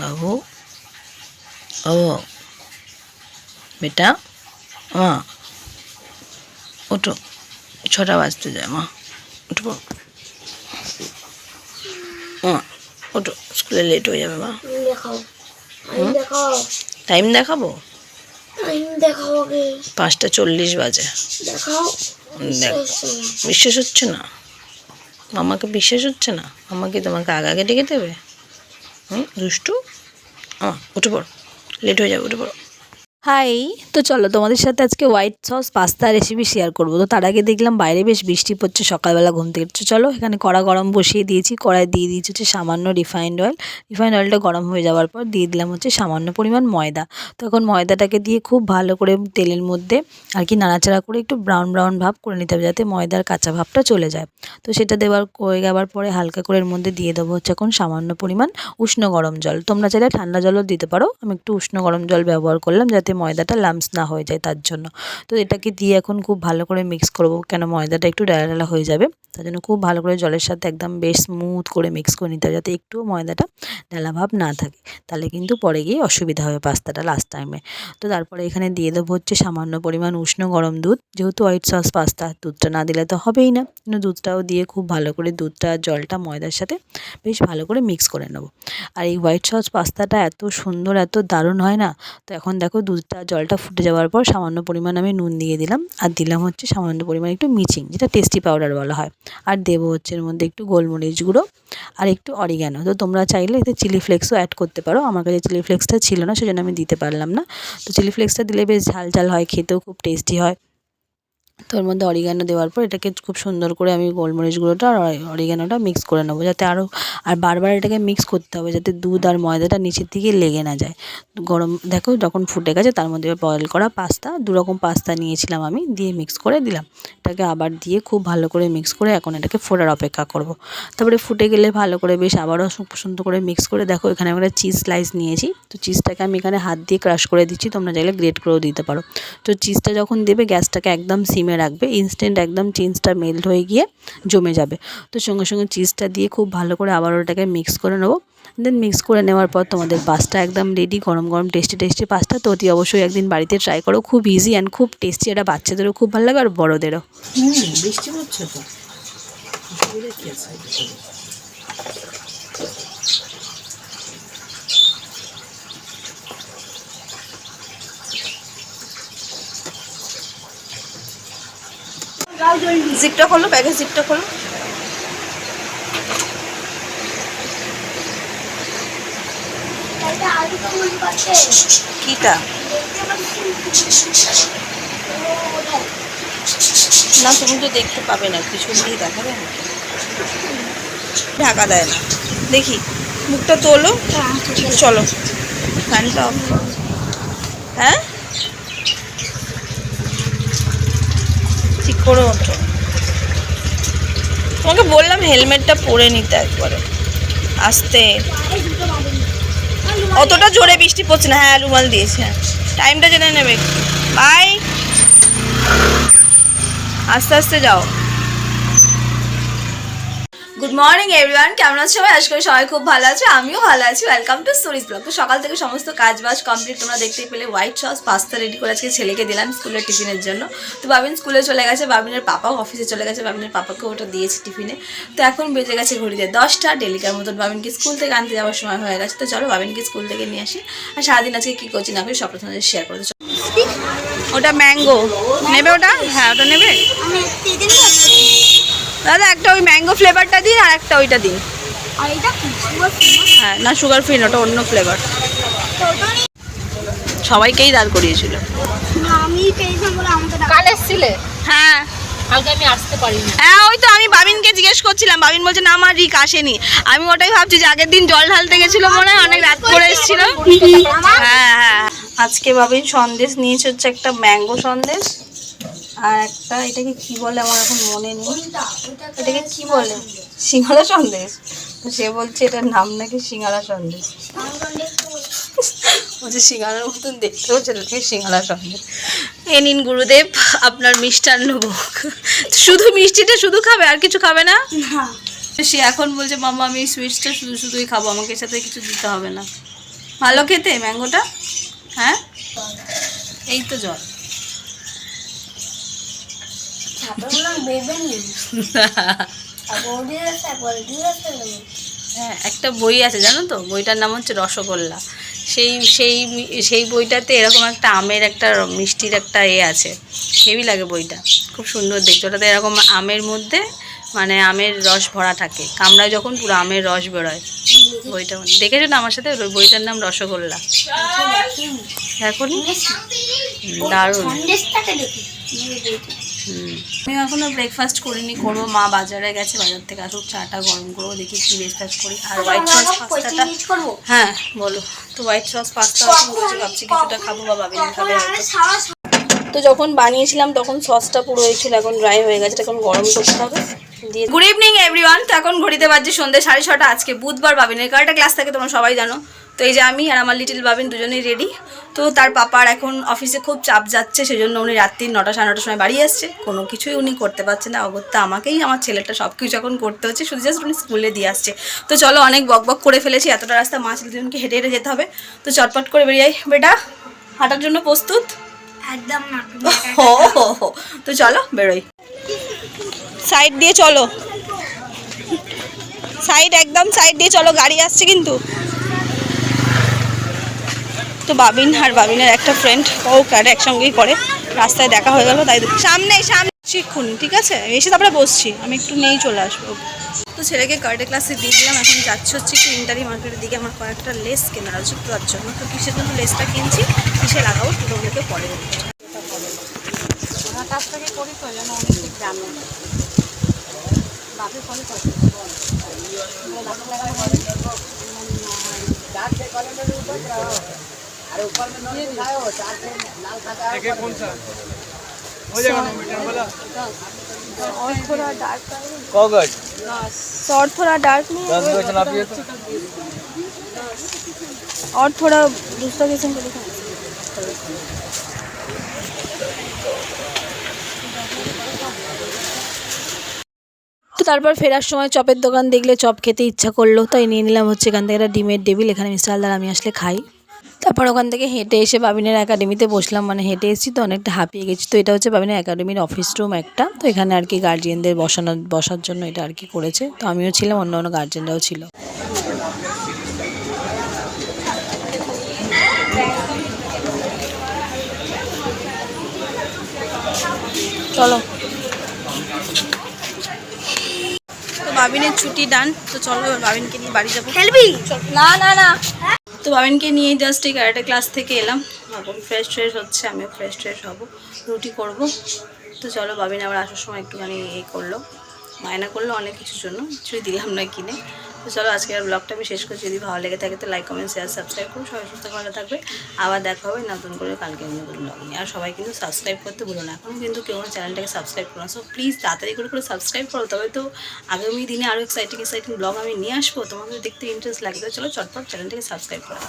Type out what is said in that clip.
বাবু ও বেটা মা ওঠো ছটা বাজতে যায় মা উঠবো মা ওঠো স্কুলে লেট হয়ে যাবে মা। টাইম দেখাবো? পাঁচটা চল্লিশ বাজে। বিশ্বাস হচ্ছে না? মামাকে বিশ্বাস হচ্ছে না? মামা কি তোমাকে আগে আগে ডেকে দেবে? হুম দুষ্টু। আহ, উঠে পড়ো। লেট হয়ে যাবে উঠে পড়ো। হাই তো চলো তোমাদের সাথে আজকে white sauce pasta recipe share করব। তো তার আগে দেখলাম বাইরে বেশ বৃষ্টি পড়ছে, সকালবেলা ঘুম থেকে উঠছে। চলো এখানে কড়া গরম বসিয়ে দিয়েছি কড়াই দিয়ে দিয়েছি হচ্ছে সামান্য রিফাইন্ড অয়েল রিফাইন্ড অয়েলটা গরম হয়ে যাওয়ার পর দিয়ে দিলাম হচ্ছে সামান্য পরিমাণ ময়দা। তো এখন ময়দাটাকে দিয়ে খুব ভালো করে তেলের মধ্যে আর কি নাড়াচাড়া করে একটু ব্রাউন ব্রাউন ভাব করে নিতে হবে, যাতে ময়দার কাঁচা ভাবটা চলে যায়। তো সেটা দেওয়ার হয়ে যাওয়ার পরে হালকা করে এর মধ্যে দিয়ে দেবো হচ্ছে এখন সামান্য পরিমাণ উষ্ণ গরম জল। তোমরা চাইলে ঠান্ডা জলও দিতে পারো, আমি একটু উষ্ণ গরম জল ব্যবহার করলাম, যাতে ময়দাটা লামস না হয়ে যায় তার জন্য। তো এটাকে দিয়ে এখন খুব ভালো করে মিক্স করব কেন ময়দাটা একটু ডালা ডালা হয়ে যাবে। তার জন্য খুব ভালো করে জলের সাথে একদম বেশ স্মুথ করে মিক্স করে নিতে হবে যাতে একটুও ময়দাটা ডালা ভাব না থাকে। তাহলে কিন্তু পরে গিয়ে অসুবিধা হবে পাস্তাটা লাস্ট টাইমে তো তারপরে এখানে দিয়ে দেবো হচ্ছে সামান্য পরিমাণ উষ্ণ গরম দুধ। যেহেতু হোয়াইট সস পাস্তা, দুধটা না দিলে তো হবেই না। কিন্তু দুধটাও দিয়ে খুব ভালো করে দুধটা, জলটা, ময়দার সাথে বেশ ভালো করে মিক্স করে নেব। আর এই হোয়াইট সস পাস্তাটা এত সুন্দর, এত দারুণ হয় না? তো এখন দেখো দুধটা, জলটা ফুটে যাওয়ার পর সামান্য পরিমাণ আমি নুন দিয়ে দিলাম। আর দিলাম হচ্ছে সামান্য পরিমাণ একটু মিচিং, যেটা টেস্টি পাউডার বলা হয়। আর দেবো হচ্ছে এর মধ্যে একটু গোলমরিচ গুঁড়ো আর একটু অরিগ্যানো তো তোমরা চাইলে এতে চিলি ফ্লেক্সও অ্যাড করতে পারো। আমার কাছে চিলি ফ্লেক্সটা ছিল না, সেজন্য আমি দিতে পারলাম না। তো চিলি ফ্লেক্সটা দিলে বেশ ঝাল ঝাল হয়, খেতেও খুব টেস্টি হয়। তো ওর মধ্যে অরিগ্যানো দেওয়ার পর এটাকে খুব সুন্দর করে আমি গোলমরিচ গুঁড়োটা আর অরিগ্যানোটা মিক্স করে নেব, যাতে আরও আর বারবার এটাকে মিক্স করতে হবে, যাতে দুধ আর ময়দাটা নিচের দিকে লেগে না যায়। গরম দেখো যখন ফুটে গেছে, তার মধ্যে বয়েল করা পাস্তা দু রকম পাস্তা নিয়েছিলাম আমি, দিয়ে মিক্স করে দিলাম। এটাকে আবার দিয়ে খুব ভালো করে মিক্স করে এখন এটাকে ফোটার অপেক্ষা করব। তারপরে ফুটে গেলে ভালো করে বেশ আবারও সুন্দর করে মিক্স করে দেখো, এখানে আমরা চিজ স্লাইস নিয়েছি। তো চিজটাকে আমি এখানে হাত দিয়ে ক্রাশ করে দিচ্ছি, তোমরা চাইলে গ্রেট করেও দিতে পারো। তো চিজটা যখন দেবে, গ্যাসটাকে একদম সিমে রাখবে ইনস্ট্যান্ট একদম চিজটা মেল্ট হয়ে গিয়ে জমে যাবে। তো সঙ্গে সঙ্গে চিজটা দিয়ে খুব ভালো করে আবার ওটাকে মিক্স করে নেব। দেন মিক্স করে নেওয়ার পর তোমাদের পাস্তা একদম রেডি গরম গরম টেস্টি টেস্টি পাস্তা তো অতি অবশ্যই একদিন বাড়িতে ট্রাই করো। খুব ইজি অ্যান্ড খুব টেস্টি এটা বাচ্চাদেরও খুব ভালো লাগে আর বড়োদেরও। বৃষ্টি পড়ছে তো। জিপটা খোলো ব্যাগের জিপটা খোলো। কিটা? না তুমি তো দেখতে পাবে না কিছু দিয়ে দেখাবে না। ঢাকা দেয় না। দেখি মুখটা তোলো। চলো। ফ্যানটা অফ হ্যাঁ? ঠিক করে। ওঠো তোমাকে বললাম হেলমেটটা পরে নিতে একবারে। আসতে। অতটা জোরে বৃষ্টি পড়ছে না। হ্যাঁ রুমাল দিয়েছে। হ্যাঁ টাইমটা জেনে নেবে বাই। আস্তে আস্তে যাও। গুড মর্নিং এভরিওয়ান কেমন আছো সবাই? আজকে সবাই খুব ভালো আছে। আমিও ভালো আছি। ওয়েলকাম টু স্টোরিজ ব্লগ তো সকাল থেকে সমস্ত কাজ বাজ কমপ্লিট তোমরা দেখতেই পেলে। হোয়াইট সস পাস্তা রেডি করে আজকে ছেলেকে দিলাম স্কুলের টিফিনের জন্য। তো বাবিন স্কুলে চলে গেছে। বাবিনের পাপাও অফিসে চলে গেছে। বাবিনের পাপাকে ওটা দিয়েছে টিফিনে। তো এখন বেজে গেছে ঘড়িতে দশটা। ডেলিকার মতন বাবিনকে স্কুল থেকে আনতে যাওয়ার সময় হয়ে গেছে। তো চলো বাবিনকে স্কুল থেকে নিয়ে আসি। আর সারাদিন আজকে কী করছি না করি সব তোমাদের শেয়ার করতে চলো। ওটা ম্যাঙ্গো নেবে ওটা? হ্যাঁ ওটা নেবে? দাদা একটা ওই ম্যাঙ্গো ফ্লেভারটা দিন আর একটা ওইটা দিন। আর এটা কি? সুগার হ্যাঁ না সুগার ফ্রি না ওটা অন্য ফ্লেভার সবাইকেই দাঁড় করিয়েছিল। হ্যাঁ। কালকে আমি আসতে পারিনি। হ্যাঁ ওই তো আমি বাবিনকে জিজ্ঞেস করছিলাম বাবিন বলছে না আমার রিক আসেনি। আমি ওটাই ভাবছি যে আগের দিন জল ঢালতে গেছিল মনে হয় অনেক রাত করে এসেছিল। হ্যাঁ হ্যাঁ। আজকে বাবিন সন্দেশ নিয়েছে হচ্ছে একটা ম্যাঙ্গো সন্দেশ। আর একটা এটাকে কি বলে আমার এখন মনে নেই। এটাকে কি বলে? সিঙ্গারা সন্দেশ? তো সে বলছে এটার নাম নাকি সিঙ্গারা সন্দেশ। বলছে সিঙ্গারার মতন দেখতে হচ্ছে এটাকে সিঙ্গারা সন্দেশ। এ নিন গুরুদেব আপনার মিষ্টান্ন ভোগ। শুধু মিষ্টিটা শুধু খাবে আর কিছু খাবে না? সে এখন বলছে মামা আমি সুইটসটা শুধু শুধুই খাব আমাকে সাথে কিছু দিতে হবে না। ভালো খেতে ম্যাঙ্গোটা? হ্যাঁ? এই তো জল তারপর বেবে নি তারপর দিয়ে তারপর দিয়ে হ্যাঁ একটা বই আছে জানো তো? বইটার নাম হচ্ছে রসগোল্লা। সেই সেই সেই বইটাতে এরকম একটা আমের একটা মিষ্টির একটা এ আছে। হেভি লাগে বইটা। খুব সুন্দর দেখতে। ওটাতে এরকম আমের মধ্যে মানে আমের রস ভরা থাকে। কামড়ায় যখন পুরো আমের রস বেরোয়। বইটা দেখেছ না আমার সাথে? ওই বইটার নাম রসগোল্লা। এখন দারুণ। আমি এখনও ব্রেকফাস্ট করিনি করব। মা বাজারে গেছে বাজার থেকে আসুক চাটা গরম করব দেখি কি ব্রেকফাস্ট করি। আর হোয়াইট সস পাস্তাটা হ্যাঁ বলো। তো হোয়াইট সস পাস্তা ভাবছি কিছুটা খাব বা বাবিন খাবে তো যখন বানিয়েছিলাম তখন সসটা পুরো হয়েছিল এখন ড্রাই হয়ে গেছে এখন গরম করতে হবে। দিয়ে গুড ইভিনিং এভরিওয়ান তো এখন ঘড়িতে বাজছে সন্ধ্যে সাড়ে ছটা। আজকে বুধবার বাবিনের কারটা ক্লাস থাকে তোমরা সবাই জানো। তো এই যে আমি আর আমার লিটিল বাবিন দুজনেই রেডি তো তার পাপার এখন অফিসে খুব চাপ যাচ্ছে সেজন্য উনি রাত্রি নটা সাড়ে নটার সময় বাড়ি আসছে কোনো কিছুই উনি করতে পারছে না। অগত্যা আমাকেই আমার ছেলেটা সব কিছু এখন করতে হচ্ছে। শুধু জাস্ট উনি স্কুলে দিয়ে আসছে। তো চলো অনেক বক বক করে ফেলেছি। এতটা রাস্তা মা ছেলে দুজনকে হেঁটে হেঁটে যেতে হবে। তো চটপট করে বেরিয়ে যাই বেটা হাঁটার জন্য প্রস্তুত? একদম তো চলো বেরোই। সাইড দিয়ে চলো। সাইড একদম সাইড দিয়ে চলো গাড়ি আসছে কিন্তু। তো বাবিন আর বাবিনের একটা ফ্রেন্ড ও ক্যাড একসঙ্গেই করে রাস্তায় দেখা হয়ে গেল তাই সামনে সামনে শিখুন ঠিক আছে? এসে তারপরে বসছি আমি একটু নেই চলে আসব। তো ছেলেকে কার্ডে ক্লাসে দিয়ে দিলাম এখন যাচ্ছে হচ্ছে একটু ইন্টারি মার্কেটের দিকে আমার কয়েকটা লেস কেনার আছে তার জন্য। তো কিসের জন্য লেসটা কিনছি? কিসে লাগাবো? সেগুলোকে পরে। কাজটাকে করি তো যেন অনেক গ্রামে और थोड़ा और थोड़ा डार्क में और थोड़ा दूसरा किस्म का दिखा তারপর ফেরার সময় চপের দোকান দেখলে চপ খেতে ইচ্ছা করল, তাই নিয়ে নিলাম হচ্ছে এখান থেকে একটা ডিমের ডেবিল এখানে মিস্টার আমি আসলে খাই। তারপর ওখান থেকে হেঁটে এসে বাবিনের একাডেমিতে বসলাম মানে হেঁটে এসেছি তো অনেকটা হাঁপিয়ে গেছি। তো এটা হচ্ছে বাবিনের একাডেমির অফিস রুম একটা, তো এখানে আর কি গার্জিয়ানদের বসানো বসার জন্য এটা আর কি করেছে। তো আমিও ছিলাম, অন্য অন্য গার্জিয়ানরাও ছিল। চলো তো বাবিনের ছুটি ডান তো চলো ভাবিনকে বাবিনকে নিয়ে বাড়ি যাব। খেলবি? না না না। তো বাবিনকে নিয়ে জাস্ট এই ক্যারাটে ক্লাস থেকে এলাম। এখন ফ্রেশ ট্রেশ হচ্ছে আমিও ফ্রেশ ট্রেশ হব। রুটি করব। তো চলো বাবিন আবার আসার সময় একটুখানি এই করল। মায়না করল অনেক কিছুর জন্য। কিছুই দিলাম না কিনে। তো চলো আজকের ব্লগটা আমি শেষ করছি। যদি ভালো লেগে থাকে তো লাইক কমেন্ট শেয়ার সাবস্ক্রাইব করুন। সবাই সুস্থ ভালো থাকবে আবার দেখা হবে নতুন করে কালকে নতুন ব্লগ নিয়ে। আর সবাই কিন্তু সাবস্ক্রাইব করতে ভুলো না। এখন কিন্তু কেউ চ্যানেলটাকে সাবস্ক্রাইব করো না। সো প্লিজ তাড়াতাড়ি করে করে সাবস্ক্রাইব করো। তবে তো আগামী দিনে আরও এক্সাইটিং এক্সাইটিং ব্লগ আমি নিয়ে আসব। তোমাদের দেখতে ইন্টারেস্ট লাগবে। চলো চটপট চ্যানেলটাকে সাবস্ক্রাইব করো